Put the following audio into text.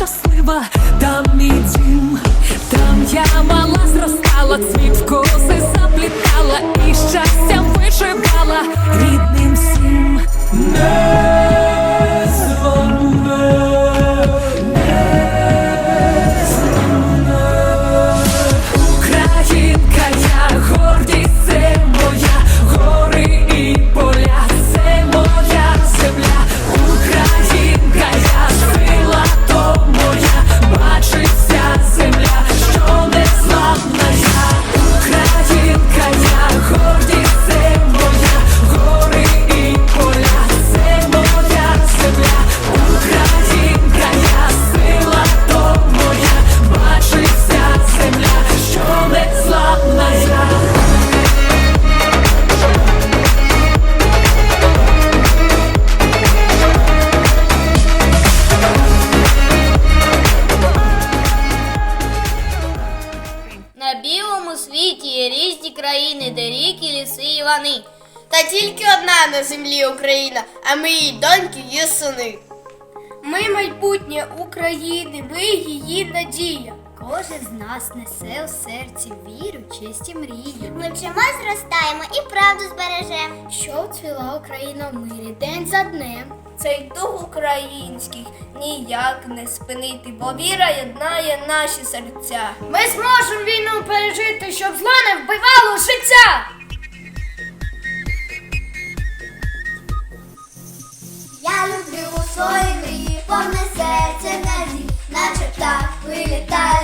щаслива, світі є різні країни, де ріки, ліси і лани. Та тільки одна на землі Україна, а ми її доньки є сини. Ми майбутнє України, ми її надія. Кожен з нас несе у серці віру, честь і мрії. Ми вчимо, зростаємо і правду збережемо. Що цвіла Україна в мирі день за днем. Цей дух український ніяк не спинити, бо віра єднає наші серця. Ми зможемо війну пережити, щоб зло не вбивало життя. Я люблю у мрії, повне серце надій, наче птах вилітає.